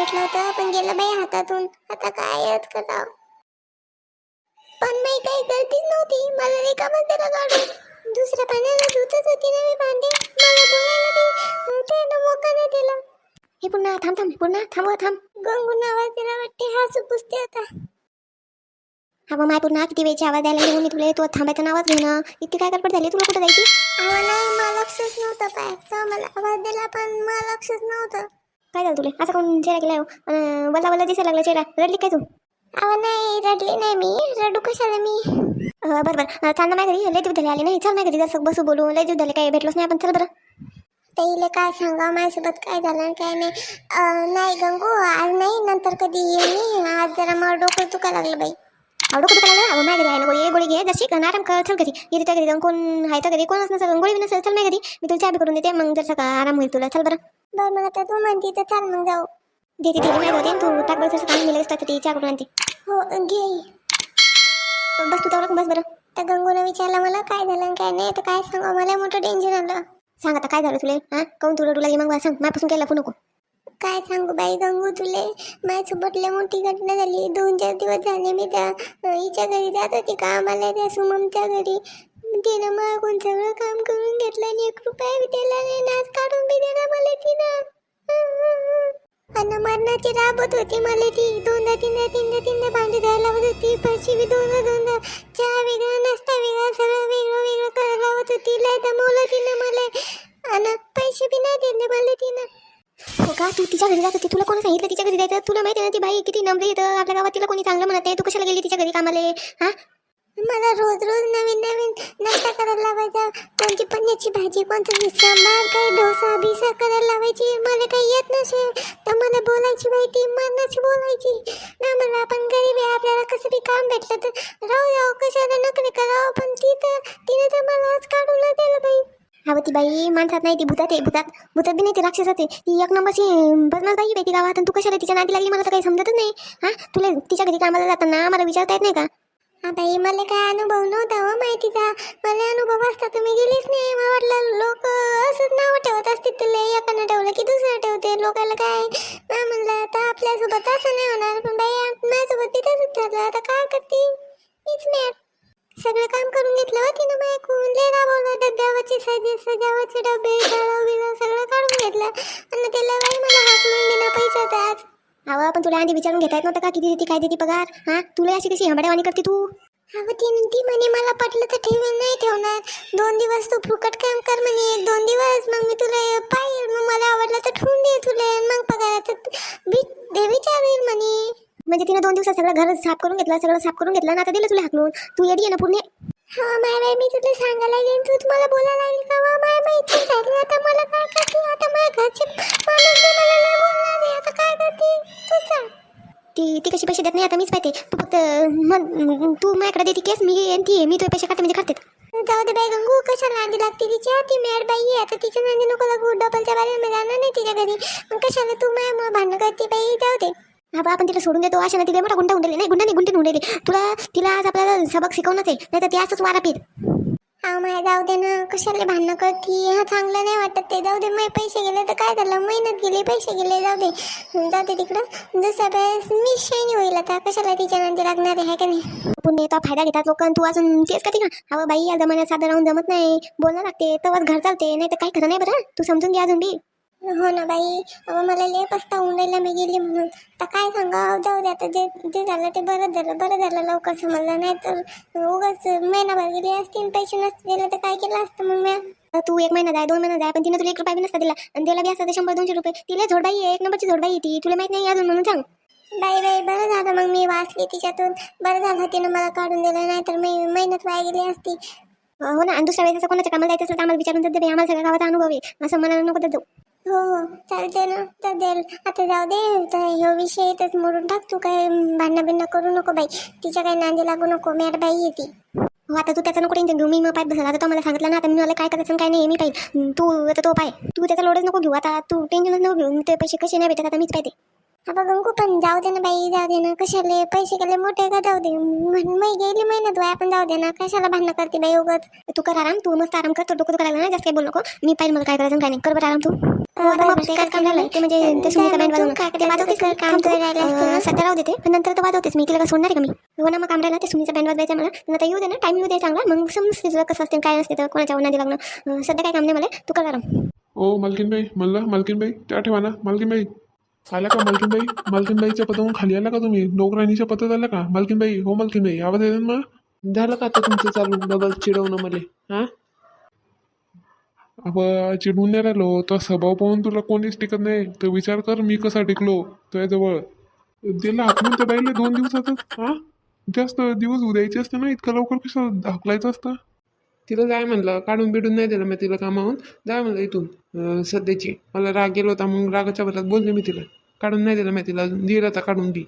भेटलं होतं पण गेलं बाई हातातून. आता काय यात करावं पण मी काही गलतीच नव्हती. मला रेखा त्याला काढून दुसऱ्या पाण्याला धुतच होती ना मी भांडे. मला बोलायला बी त्यानं मोका नाही दिला. हे पुन्हा थांब थांब पुन्हा थांब थांब. गंगू आवाज दिला वाटते हा सुपुसते होता. हा मग माय पुन्हा किती वेळची आवाज द्यायला लागली. मी तुला तू थांबायचं नावच घेणं इतकी काय गडबड झाली? तुला कुठं जायची? अहो मला लक्षच नव्हतं पाय तेव्हा मला आवाज दिला पण मला लक्षच नव्हतं. काय झालं तुला? असं कोण चेहरा केला हो? वल्ला वल्ला दिसायला लागला चेहरा. रडली काय तू? अहो नाही रडली नाही मी. रडू कशाला मी? अं, बरं बरं. अं, चाल ना माझ्या घरी. लय दिवस झाले आले नाही. चल माझ्या घरी. जसं बसू बोलू लय दिवस झाले काय भेटलोच नाही आपण. चल बरं. ताईले काय सांगा माझ्यासोबत काय झालं काय नाही? नाही गंगू आज नाही. नंतर कधी ये मी. आज जरा मला डोकं दुखा लागलं बाई. आवडं कुठं करायला अहो माझ्या घरी आहे ना गोळी. ये गोळी घे जशी. आराम कर. चल घरी. ये त्या घरी जाऊन. कोण आहे त्या घरी? कोणच नसेल गोळी बी नसेल चल माझ्या घरी. मी तुला चहा करून देते. मग जर का आराम होईल तुला. चल बरं. बरं मग आता तू म्हणती तर चाल मग जाऊ. देते दिली माझ्या घरी तू टाक बरं काम मी लगेच टाकते चहा करून आणते हो घे. बस तू बस बरं. तर गंगूने विचारलं मला काय झालं काय नाही तर काय सांगा? मला मोठं टेन्शन आलं. सांग आता काय झालं तुला? हां? काऊन तुला तुला मग मला सांग. माझ्यापासून काय लपू नको. काय सांगू बाई गंगू तुले? माझ्यासोबत लय मोठी घटना झाली. दोन चार दिवस झाले मी त्या हिच्या घरी जात होती कामाला त्या सुममच्या घरी. तिनं मागून सगळं काम करून घेतलं आणि एक रुपया बी दिला नाही नाच काढून बी दिला मला तिनं. आणि मरणाची राबत होती मला ती. दोनदा तीनदा तीनदा तीनदा भांडी द्यायला लावत होती. पैसे बी दोनदा दोनदा. चहा वेगळा नाश्ता वेगळा सगळं वेगळं वेगळं करायला लावत होती. लय दमवलं तिनं मला. आणि पैसे बी नाही दिले मला तिनं. हो का? तू तिच्या घरी जात होती. तुला कोणी सांगितलं तिच्या घरी जायचं? तुला माहिती आहे ना ती बाई किती नम्र येतं आपल्या गावात तिला कोणी चांगलं म्हणत नाही. तू कशाला गेली तिच्या घरी कामाला? हा? मला रोज रोज नवीन नवीन नाश्ता करायला लावायचा. कोणती पनीरची भाजी कोणतं सांबार काही डोसा बिसा करायला लावायची. मला काही येत नसेल तर मला बोलायची बाई ती बोलायची. ना मला आपण गरीब आहे आपल्याला कसं बी काम भेटलं तर राहू या कशाला नोकरी करावं पण ती तर तिने तर मला आज काढून दिलं बाई. अहो ती बाई माणसात नाही ती भूतात आहे भूतात. भूतात बी नाही ती राक्षसात होते ती एक नंबरची बदमाश बाई बाई ती गावात आणि तू कशाला तिच्या नादी लागली मला तर काही समजतच नाही. हां? तुला तिच्या घरी कामाला जाताना मला विचारता येत नाही का? बाई मला काय अनुभव नव्हता हो माहितीचा. मला अनुभव असता तुम्ही गेलीच नाही. मला वाटलं लोक असंच नाव ठेवत असतील तुला एकानं ठेवलं की दुसरं ठेवते. लोकांना काय? ना म्हणलं आता आपल्यासोबत असं नाही होणार. पण बाई माझ्यासोबत बी तसंच झालं आता काय करते? मीच मॅट सगळं काम करून घेतलं होती ना मायकून लय राबवलं डब्यावरचे सजे सजावटचे डबे दळं बिळं सगळं काढून घेतलं. आणि त्याला बाई मला हाकलून बिना पैशाचं आज अहो पण तुला आधी विचारून घेता येत नव्हतं का किती देते काय देते पगार? हा? तुला अशी कशी हंबड्यावाणी करते तू? अहो ती म्हणे मला पटलं तर ठेवीन नाही ठेवणार. दोन दिवस तू फुकट काम कर म्हणे. एक दोन दिवस मग मी तुला पाहिजे मग मला आवडलं तर ठेवून दे तुला. मग पगाराचं दे विचारेल म्हणे. म्हणजे तिने दोन दिवसात सगळं घर साफ करून घेतलं सगळं साफ करून घेतलं आणि आता दिलं तुला हाकलून? तू येडी आहे ना पूर्ण? हा माय बाई मी तुला सांगायला लागेल तू तुम्हाला बोलायला लागेल का? वा माय बाई तू आता मला काय करते? आता माझ्या घरचे मला ती ती कशी पैसे देत नाही आता मीच पाहते. तू फक्त मन तू माझ्याकडे देते केस मी ती. मी तुझे पैसे काढते म्हणजे काढते जाऊ दे बाई गंगू कशाला नांदी लागते तिच्या? ती मॅड बाई आहे. आता तिच्या नांदी नको लागू. डबलच्या बारीमध्ये जाणार नाही तिच्या घरी. मग कशाला तू माझ्यामुळे भांडणं करते बाई? जाऊ दे. हा बा आपण तिला सोडून देतो. अशा ना तिला मोठा गुंडा उंडले नाही गुंडा नाही गुंडे उंडले तुला तिला आज आपल्याला सबक शिकवणंच आहे. नाही तर ती असंच वारा पीर हा माय जाऊ दे ना. कशाला भांडणं करती? हा चांगलं नाही वाटत ते. जाऊ दे माझे पैसे गेले तर काय झालं? मेहनत गेली पैसे गेले जाऊ दे. जाऊ दे तिकडं. दुसऱ्या वेळेस मी शाईनी होईल आता कशाला तिच्या नंतर लागणार आहे का नाही? पुणे तर फायदा घेतात लोक. तू अजून तेच का का? अहो बाई या जमान्यात साधं राहून जमत नाही. बोलणं लागते तेव्हाच घर चालते. नाही तर काही खरं नाही बरं. तू समजून घ्या अजून बी. हो ना बाई. अहो मला लय पस्ता राहिला मी गेली म्हणून. आता काय सांगा जाऊ दे आता. जे जे झालं ते बरं झालं. बरं झालं लवकर समजलं. नाही तर उगाच महिनाभर गेली असती आणि पैसे नसते दिले तर काय केलं असतं मग मी? तू एक महिना जाय दोन महिना जाय पण तिने तुला एक रुपया बी नसता दिला. आणि त्याला बी असतं ते शंभर दोनशे रुपये. तिला झोडबाई आहे. एक नंबरची झोडबाई ती. तुला माहीत नाही अजून म्हणून सांग. बाई बाई बरं झालं मग मी वाचली तिच्यातून. बरं झालं तिनं मला काढून दिलं. नाही तर मी मेहनत वाया गेली असती. हो ना. आणि दुसऱ्या वेळेस असं कोणाच्या कामाला जायचं असेल तर आम्हाला विचारून दे आम्हाला सगळ्या गावाचा अनुभव आहे. असं मला नको जाऊ. हो हो. चालते ना. तर दे आता जाऊ दे. तर ह्यो विषय इथंच मोडून टाक. तू काय भांडणं बिंडणं करू नको बाई. तिच्या काही नांदी लागू नको. मॅड बाई आहे ती. हो आता तू त्याचं नको टेन्शन घेऊ. मी मग पाहत बसला आता तो मला सांगितलं ना आता मी मला काय करायचं आणि काय नाही मी पाहिजे तू आता तो पाय. तू त्याचा लोडच नको घेऊ. आता तू टेन्शनच नको घेऊ. ते पैसे कसे नाही भेटत आता मीच पाहिजे हा बघ गंगू पण जाऊ दे ना बाई जाऊ दे ना. कशाले? पैसे गेले मोठे का जाऊ दे? म्हण- मी गेली मेहनत वाया पण जाऊ दे ना. कशाला भांडणं करते बाई उगाच? तू कर आराम. तू मस्त आराम कर. तो डोकं लागलं ना. जास्त काही बोल नको. मी पाहिजे मला काय करायचं काय नाही. कर बरं आराम तू. हो, म्हणजे सध्या राहू देते पण नंतर तर वाजवतेच. मी तिला काय सोडणार आहे का मी? हो ना मग काम राहिलं ते सुनीचा बँड वाजवायचा मला आता येऊ दे ना टाइम येऊ दे चांगला. मग समजते तुला कसं असते काय असते तर कोणाच्या नादी लागणं? अं, सध्या काय काम नाही मला. तू कर आराम. ओ मालकीनबाई म्हणलं मालकीनबाई त्या ठेवा ना. मालकीनबाई आला का मालकीनबाई? मालकीनबाईच्या पदावरून खाली आला का तुम्ही? नोकराणीच्या पदात आला का? मालकीनबाई हो मालकीनबाई आवाज येतो ना मग झालं का आता तुमचं चालू? डबल चिडवणं मले. हा? अब चिडून नाही राहिलो. तो स्वभाव पाहून तुला कोणीच टिकत नाही. तर विचार कर मी कसा टिकलो तुझ्याजवळ. दिला हाकलून त्या बाईले दोन दिवसातच. हा? जास्त दिवस उद्यायचे असते ना इतकं लवकर कसं हाकलायचं असतं? तिला जाय म्हणलं काढून बिडून नाही दिलं मी तिला कामावून. जाय म्हणलं इथून सध्याची. मला राग गेला होता मग रागाच्या भरात बोलले मी तिला. काढून नाही दिलं मी तिला दिलं आता काढून दी.